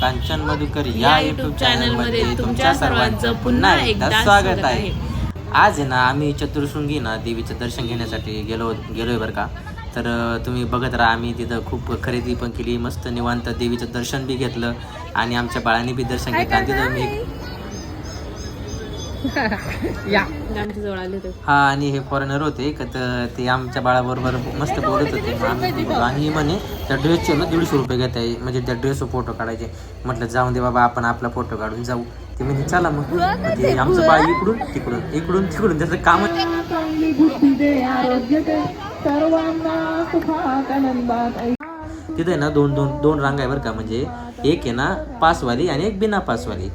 कांचन मधुकर या YouTube YouTube चॅनलमध्ये चॅनलमध्ये तुमच्या सर्वांचं पुन्हा एकदा स्वागत आहे. आज आहे ना आम्ही चतुर्शृंगी ना देवीचं दर्शन घेण्यासाठी गेलो गेलोय बरं का. तर तुम्ही बघत राहा आम्ही तिथं खूप खरेदी पण केली मस्त निवांत देवीचं दर्शन बी घेतलं आणि आमच्या बाळांनी बी दर्शन घेतलं. आणि तिथं मी या. हा आणि हे फॉरेनर होते का तर ते आमच्या बाळाबरोबर मस्त बोलत होते. आम्ही आणि म्हणे त्या ड्रेसचे ना दीडशे रुपये घेत आहे म्हणजे त्या ड्रेसवर फोटो काढायचे. म्हटलं जाऊन दे बाबा आपण आपला फोटो काढून जाऊ. ते म्हणजे चला मग. आमचं बाळ इकडून तिकडून इकडून तिकडून त्याचं काम तिथे ना दोन दोन दोन रांग आहे बरं का म्हणजे एक आहे ना पासवाली आणि एक बिना पासवाली.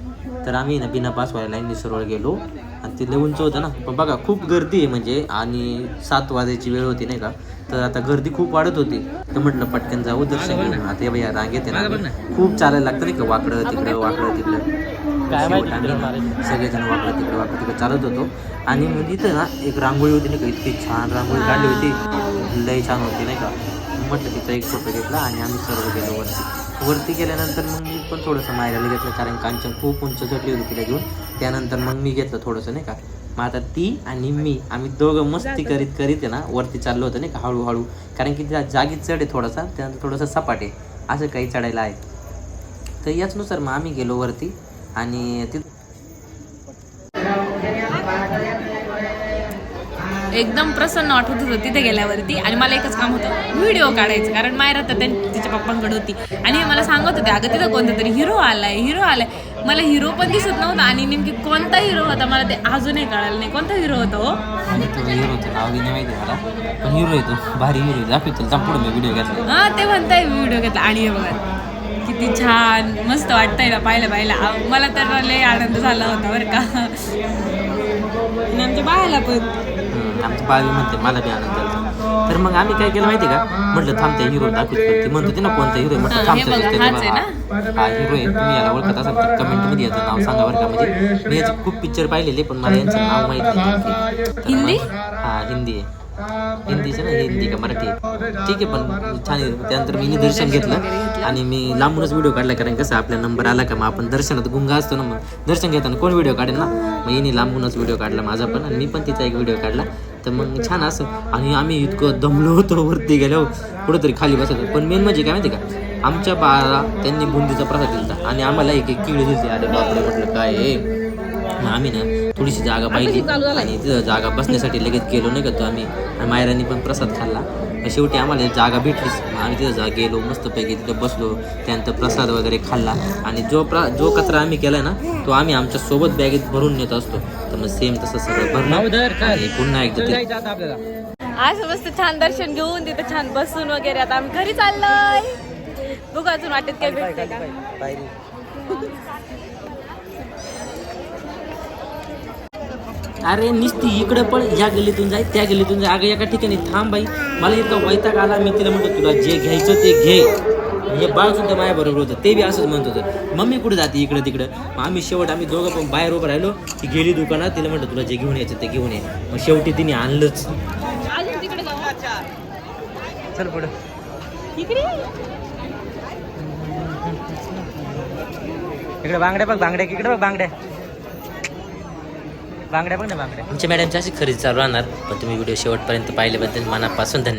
तर आम्ही ना बिना पासवाली लाईन सरळ गेलो. आणि ते लय उंच होतं ना. पण बघा खूप गर्दी आहे म्हणजे. आणि सात वाजायची वेळ होती नाही का? तर आता गर्दी खूप वाढत होती. तर म्हटलं पटकन जाऊ दर्शन घेऊन. आता या रांगेत आहे ना खूप चालायला लागतं नाही का? वाकडं तिकडं वाकडं तिकडं. सगळेजण वाकडं तिकडं वाकडं तिकडं चालत होतो. आणि मग इथं ना एक रांगोळी होती नाही का? इतकी छान रांगोळी काढली होती. लई छान होती नाही का? म्हटलं तिचा एक फोटो घेतला आणि आम्ही सर्व गेलो वरती. वरती गेल्यानंतर मग मी पण थोडंसं मायराला घेतलं कारण कांचन खूप उंच चढली होती तिला घेऊन. त्यानंतर मग मी घेतलं थोडंसं नाही का? मग आता ती आणि मी आम्ही दोघं मस्ती करीत करीत आहे ना वरती चाललो होतो नाही का? हळूहळू. कारण की त्या जागीत चढ आहे थोडासा त्यानंतर थोडंसं सपाट आहे. असं काही चढायला आहे. तर याचनुसार मग आम्ही गेलो वरती आणि तिथं एकदम प्रसन्न वाटत होतं तिथे गेल्यावरती. आणि मला एकच काम होतं व्हिडिओ काढायचं. कारण मायरा तर त्यां- तिच्या पप्पांकडे होती. आणि मला सांगत होते अगं तिथं कोणता तरी हिरो आलाय हिरो आलाय. मला हिरो पण दिसत नव्हता आणि नेमकी कोणता हिरो होता मला ते अजूनही कळालं नाही. कोणता हिरो होता हो? हा ते म्हणताय व्हिडिओ घेतला. आणि हे बघा किती छान मस्त वाटतंय ना पाहिलं पाहिलं. मला तर लय आनंद झाला होता बरं का. आमच्या बाळाला पण. आमचं बाळ बी म्हणते मला बी आनंद झाला. तर मग आम्ही काय केलं माहिती का? म्हटलं थांबते हिरो दाखवतो. ती म्हणत होती ना कोणता हिरो म्हटलं थांबतो हा हिरो आहे तुम्ही याला ओळखत असाल तर कमेंटमध्ये याचं नाव सांगा बरं का. म्हणजे मी याचे खूप पिक्चर पाहिलेले पण मला यांचं नाव माहिती नाही. हिंदी? हा हिंदी आहे. हिंदीचे ना हिंदी का मराठी. ठीक आहे पण छान त्यानंतर मी दर्शन घेतलं आणि मी लांबूनच व्हिडिओ काढला कारण कसं आपला नंबर आला का मग आपण दर्शनात गुंगा असतो ना मग दर्शन घेताना कोण व्हिडिओ काढेल ना? मग हिने लांबूनच व्हिडिओ काढला माझा पण. आणि मी पण तिचा एक व्हिडिओ काढला. तर मग छान असं. आणि आम्ही इतकं दमलो होतो वरती गेलो कुठंतरी खाली बसत. पण मेन म्हणजे काय माहिती का? आमच्या बाळाला त्यांनी बुंदीचा प्रसाद दिला आणि आम्हाला एक एक किळी दिली अरे बापरे म्हटलं काय मग आम्ही ना थोडीशी जागा पाहिली. आणि तिथं जागा बसण्यासाठी लगेच गेलो. नाही का तो आम्ही? आणि मायरांनी पण प्रसाद खाल्ला. शेवटी आम्हाला जागा भेटलीच आम्ही तिथं जा गेलो. मस्तपैकी तिथं बसलो. त्यानंतर प्रसाद वगैरे खाल्ला. आणि जो प्र जो कचरा आम्ही केलाय ना तो आम्ही आमच्यासोबत बॅगेत भरून नेत असतो. तर मग सेम तसं सगळं भरणं. आणि पुन्हा एकदा ते- आज मस्त छान दर्शन घेऊन तिथे छान बसून वगैरे आता आम्ही घरी चाललोय. बघू अजून वाटेत काय भेटतंय का? अरे निस्ती इकडे पण या गल्लीतून जाय त्या गल्लीतून जाय. अगं एका ठिकाणी थांब बाई. मला इतका वैताग आला मी तिला म्हणतो तुला जे घ्यायचं ते घे. हे बाळ सुद्धा माझ्या बरोबर होतं. ते बी असंच म्हणत होतं. मम्मी कुठे जाते इकडं तिकडं? मग आम्ही शेवट आम्ही दोघं पण बाहेर उभं राहिलो. ती गेली दुकानात तिला म्हटलं तुला जे घेऊन यायचं ते घेऊन ये. मग शेवटी तिने आणलंच. चल पुढं. इकडे इकडे बांगड्या बघ बांगड्या इकडे बघ बांगड्या. बांगड्या बघ ना बांगड्या. आमच्या मॅडमची अशी खरेदी चालू राहणार पण तुम्ही व्हिडिओ शेवटपर्यंत पाहिल्याबद्दल मनापासून धन्यवाद.